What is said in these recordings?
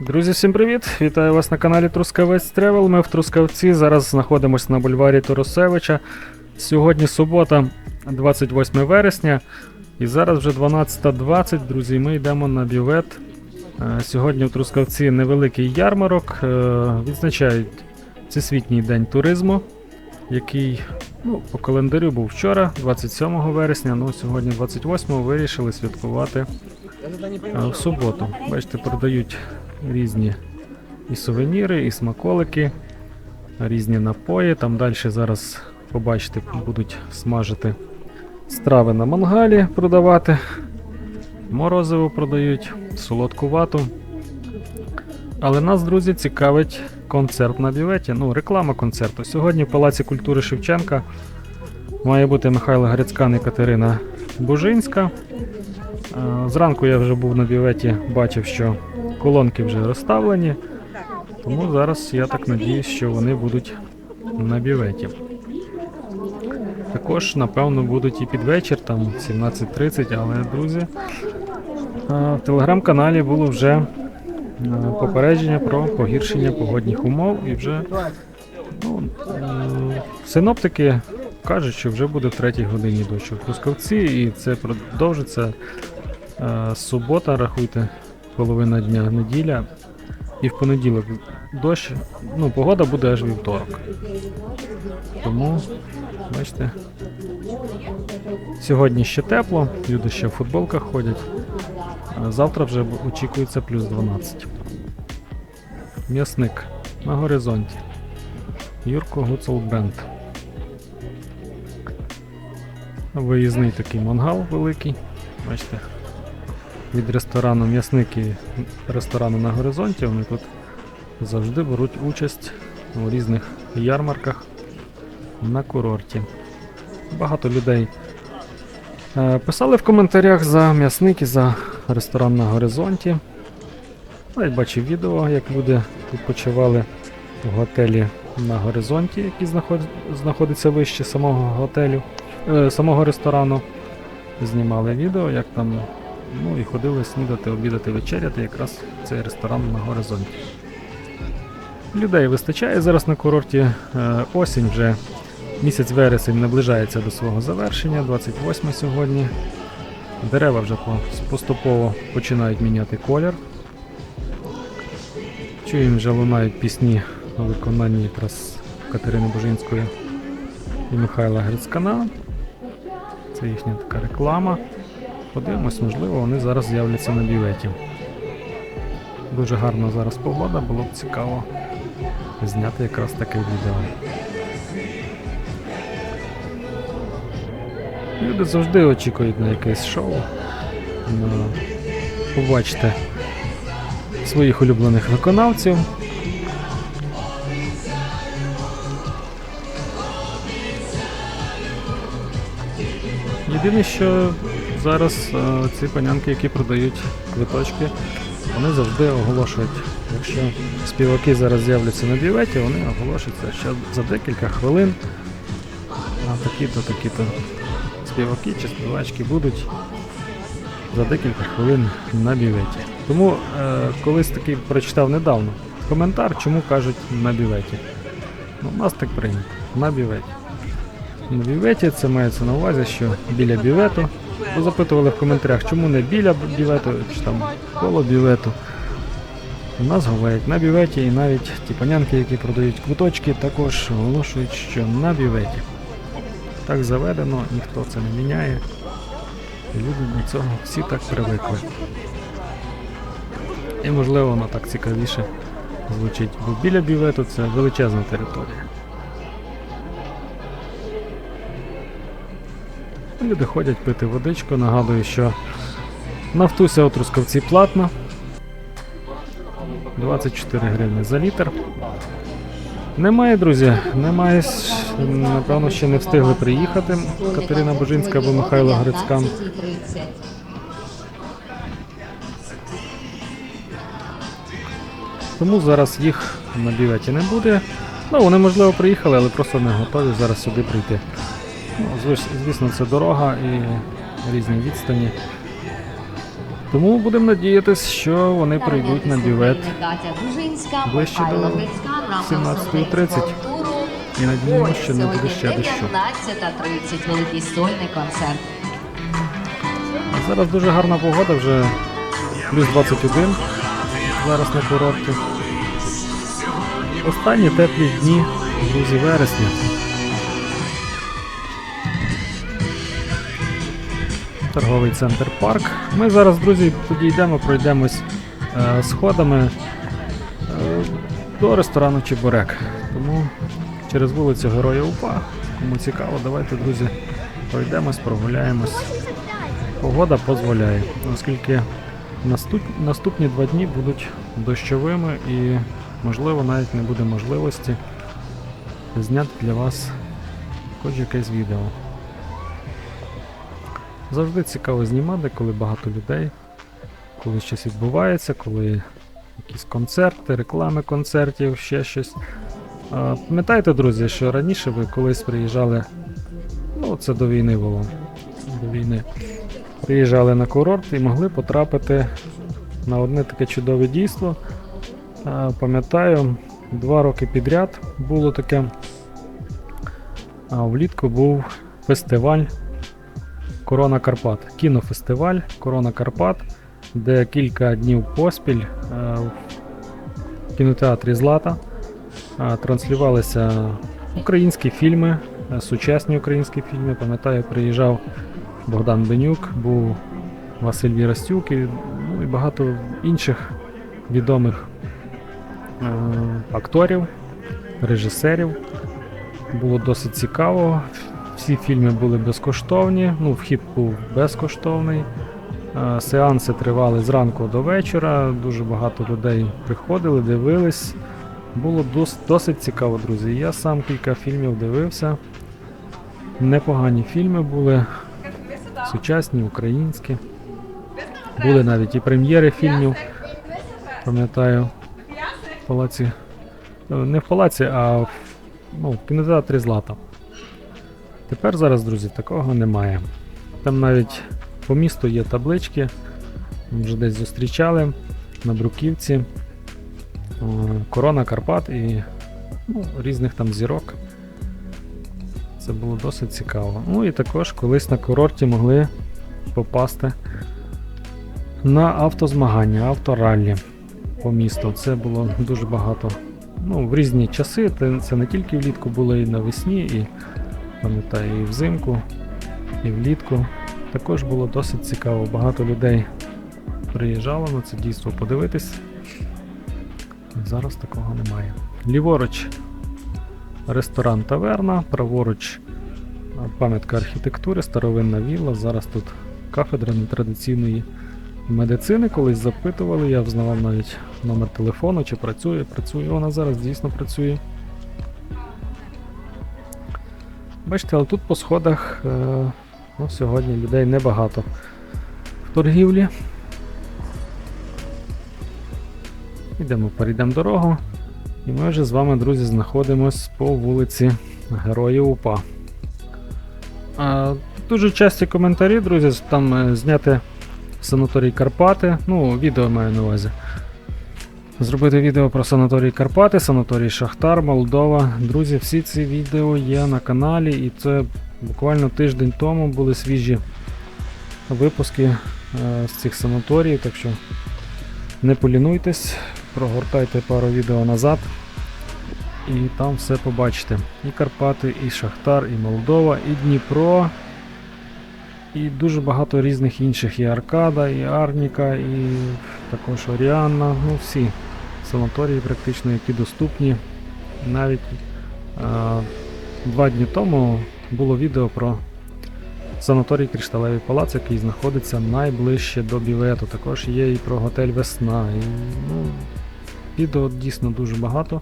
Друзі, всім привіт! Вітаю вас на каналі Трускавець Тревел. Ми в Трускавці. Зараз знаходимося на бульварі Туросевича. Сьогодні субота, 28 вересня. І зараз вже 12.20, друзі, ми йдемо на бювет. Е, Сьогодні в Трускавці невеликий ярмарок. е, Відзначають Всесвітній день туризму, який ну, по календарю був вчора, 27 вересня, ну сьогодні 28 вирішили святкувати е, в суботу. Бачите, продають різні і сувеніри, і смаколики, різні напої. Там далі зараз побачите, будуть смажити страви на мангалі продавати. Морозиво продають, солодку вату. Але нас, друзі, цікавить концерт на бюветі. Ну, реклама концерту. Сьогодні в Палаці культури Шевченка має бути Михайло Грицькан і Катерина Бужинська. Е, Зранку я вже був на бюветі, бачив, що колонки вже розставлені. Тому зараз я так надіюсь, що вони будуть на бюветі. Також, напевно, будуть і під вечір, там 17.30, але, друзі, е, в телеграм-каналі було вже е, попередження про погіршення погодних умов і вже ну, синоптики кажуть, що вже буде в третій годині дощ у Трускавці, і це продовжиться е, субота, рахуйте, половина дня, неділя. І в понеділок дощ, ну, погода буде аж вівторок. Тому, бачите, сьогодні ще тепло, люди ще в футболках ходять. А завтра вже очікується плюс 12. М'ясник на горизонті. Юрко Бенд. Виїзний такий мангал великий. Бачите, від ресторану м'ясник і ресторану на горизонті. Вони тут завжди беруть участь у різних ярмарках на курорті. Багато людей е, писали в коментарях за м'ясник і за ресторан на горизонті. Навіть бачив відео, як люди відпочивали в готелі на горизонті, який знаход... знаходиться вище самого готелю, е, самого ресторану. Знімали відео, як там Ну і ходили снідати, обідати, вечеряти якраз цей ресторан на горизонті. Людей вистачає зараз на курорті. Е, Осінь вже місяць вересень наближається до свого завершення, 28 сьогодні. Дерева вже поступово починають міняти колір. Чуємо, вже лунають пісні у виконанні якраз Катерини Божинської і Михайла Грицькана. Це їхня така реклама. Подивимось, можливо, вони зараз з'являться на бюветі. Дуже гарна зараз погода, було б цікаво зняти якраз таке відео. Люди завжди очікують на якесь шоу. На... Побачите своїх улюблених виконавців. Єдине, що зараз е, ці панянки, які продають квиточки, вони завжди оголошують, якщо співаки зараз з'являться на бюветі, вони оголошуються, що за декілька хвилин а такі-то, такі-то співаки чи співачки будуть за декілька хвилин на бюветі. Тому е, колись такий прочитав недавно коментар, чому кажуть на бюветі. Ну, у нас так прийнято, на бюветі. На бюветі це мається на увазі, що біля бювету. Бо запитували в коментарях, чому не біля бювету, чи там коло бювету. У нас говорять на бюветі і навіть ті панянки, які продають квиточки, також оголошують, що на бюветі. Так заведено, ніхто це не міняє. Люди до цього всі так привикли. І можливо воно так цікавіше звучить, бо біля бювету це величезна територія. Люди ходять пити водичку. Нагадую, що нафтуся у Трускавці платна. 24 гривні за літр. Немає, друзі, немає. Напевно, ще не встигли приїхати. Катерина Божинська або Михайло Грицькан. Тому зараз їх на бюветі не буде. Ну, вони, можливо, приїхали, але просто не готові зараз сюди прийти. Ну, звісно, це дорога і різні відстані. Тому будемо надіятися, що вони прийдуть на бювет ближче до 17:30. І надіємося, що не буде ще дощу. 19.30 великий сольний концерт. А Зараз дуже гарна погода, вже плюс 21 зараз на курорті. Останні теплі дні, в друзі, вересня. Торговий центр парк. Ми зараз, друзі, підійдемо, пройдемось е, сходами е, до ресторану Чебурек. Тому через вулицю Героя УПА. Кому цікаво, давайте, друзі, пройдемось, прогуляємось. Погода дозволяє, оскільки наступ, наступні два дні будуть дощовими і, можливо, навіть не буде можливості зняти для вас хоч якесь відео. Завжди цікаво знімати, коли багато людей, коли щось відбувається, коли якісь концерти, реклами концертів, ще щось. А, Пам'ятаєте, друзі, що раніше ви колись приїжджали, ну це до війни було. До війни. Приїжджали на курорт і могли потрапити на одне таке чудове дійство. А, Пам'ятаю, два роки підряд було таке. А влітку був фестиваль Корона Карпат. Кінофестиваль Корона Карпат, де кілька днів поспіль е, в кінотеатрі Злата е, транслювалися українські фільми, е, сучасні українські фільми. Пам'ятаю, приїжджав Богдан Бенюк, був Василь Вірастюк і, ну, і багато інших відомих е, акторів, режисерів. Було досить цікаво. Всі фільми були безкоштовні, ну, вхід був безкоштовний. Е, Сеанси тривали зранку до вечора. Дуже багато людей приходили, дивились. Було дос- досить цікаво, друзі. Я сам кілька фільмів дивився. Непогані фільми були, сучасні, українські. Були навіть і прем'єри фільмів. Пам'ятаю, в палаці. е, Не в палаці, а в, ну, в кінотеатрі Злата. Тепер зараз, друзі, такого немає. Там навіть по місту є таблички. Ми Вже десь зустрічали на Бруківці. Е, Корона Карпат і ну, різних там зірок. Це було досить цікаво. Ну і також колись на курорті могли попасти на автозмагання, автораллі по місту. Це було дуже багато. Ну, в різні часи. Це, не тільки влітку було і навесні, і пам'ятаю, і взимку, і влітку. Також було досить цікаво. Багато людей приїжджало на це дійство подивитись. Зараз такого немає. Ліворуч ресторан Таверна, праворуч пам'ятка архітектури, старовинна вілла. Зараз тут кафедра нетрадиційної медицини. Колись запитували, я взнавав навіть номер телефону, чи працює. Працює, вона зараз дійсно працює. Бачите, але тут по сходах е, ну, сьогодні людей небагато в торгівлі. Йдемо, перейдемо дорогу. І ми вже з вами, друзі, знаходимось по вулиці Героїв УПА. Дуже часті коментарі, друзі, там е, зняти санаторій Карпати. Ну, відео маю на увазі. Зробити відео про санаторій Карпати, санаторій Шахтар, Молдова. Друзі, всі ці відео є на каналі, і це буквально тиждень тому були свіжі випуски е, з цих санаторіїв, так що не полінуйтесь, прогортайте пару відео назад. І там все побачите. І Карпати, і Шахтар, і Молдова, і Дніпро. І дуже багато різних інших. І Аркада, і Арніка, і також Оріанна. Ну всі санаторії практично, які доступні. Навіть е, два дні тому було відео про санаторій Кришталевий палац, який знаходиться найближче до Бівету. Також є і про готель Весна. І, ну, відео дійсно дуже багато.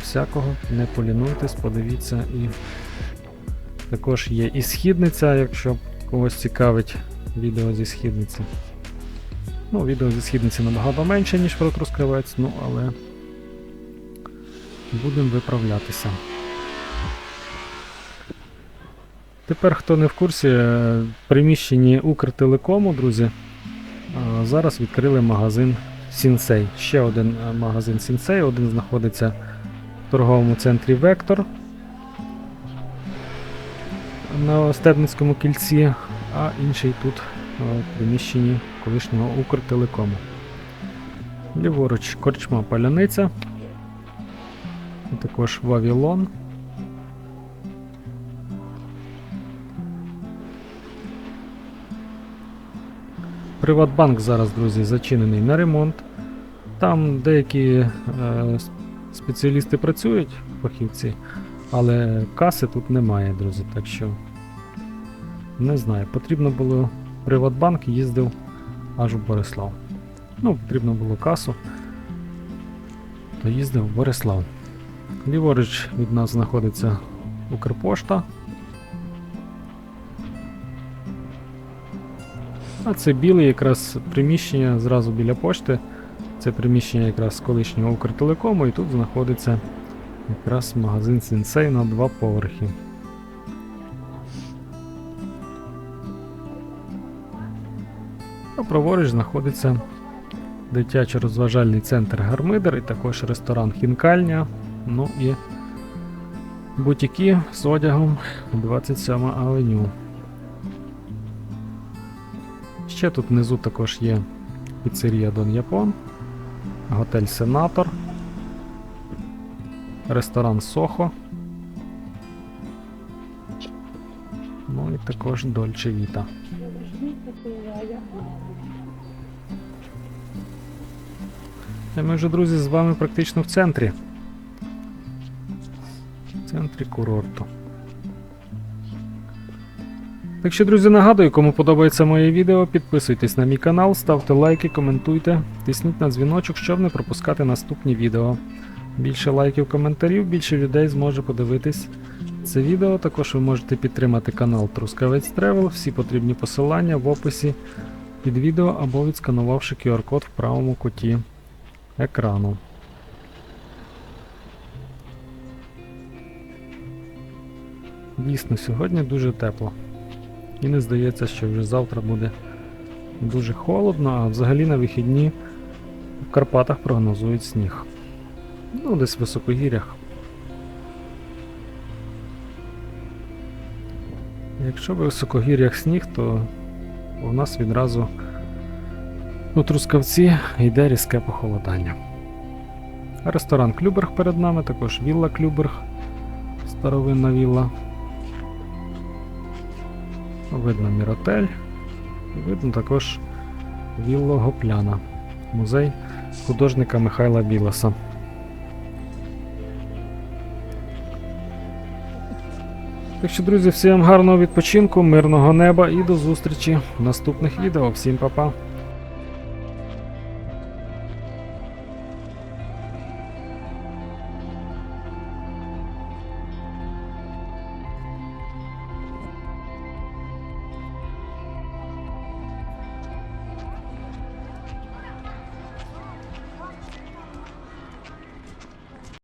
Всякого, не полінуйтесь, подивіться. І також є і східниця, якщо когось цікавить відео зі східниці. Ну, відео зі східниці набагато менше, ніж про Трускавець, ну але будемо виправлятися. Тепер, хто не в курсі, е, в приміщенні Укртелекому, друзі, Зараз відкрили магазин Сінсей. Ще один е, магазин Сінсей, один знаходиться в торговому центрі Вектор на Стебницькому кільці, а інший тут е, приміщенні колишнього Укртелекому. Ліворуч корчма Паляниця, також Вавілон. Приватбанк зараз, друзі, зачинений на ремонт. Там деякі е, спеціалісти працюють, фахівці, але каси тут немає, друзі. Так що не знаю. Потрібно було Приватбанк їздив аж у Борислав. Ну, потрібно було касу, то їздив в Борислав. Ліворуч від нас знаходиться Укрпошта. А це біле якраз приміщення зразу біля пошти. Це приміщення якраз колишнього Укртелекому, і тут знаходиться якраз магазин Сінсей на два поверхи. А праворуч знаходиться дитячо-розважальний центр Гармидер і також ресторан Хінкальня. Ну і бутіки з одягом 27 авеню. Ще тут внизу також є піцерія Дон Япон, готель Сенатор, ресторан Сохо. Ну і також Дольче Віта. І ми вже, друзі, з вами практично в центрі. В центрі курорту. Так що, друзі, нагадую, кому подобається моє відео, підписуйтесь на мій канал, ставте лайки, коментуйте, тисніть на дзвіночок, щоб не пропускати наступні відео. Більше лайків, коментарів, більше людей зможе подивитись це відео. Також ви можете підтримати канал Трускавець Тревел, всі потрібні посилання в описі під відео або відсканувавши QR-код в правому куті екрану. Дійсно, сьогодні дуже тепло. І не здається, що вже завтра буде дуже холодно, а взагалі на вихідні в Карпатах прогнозують сніг. Ну, десь в високогір'ях. Якщо в високогір'ях сніг, то у нас відразу у Трускавці йде різке похолодання. Ресторан Клюберг перед нами, також вілла Клюберг, старовинна вілла. Видно Міротель. Видно також Вілло Гопляна, музей художника Михайла Білоса. Так що, друзі, всім гарного відпочинку, мирного неба і до зустрічі в наступних відео. Всім па-па!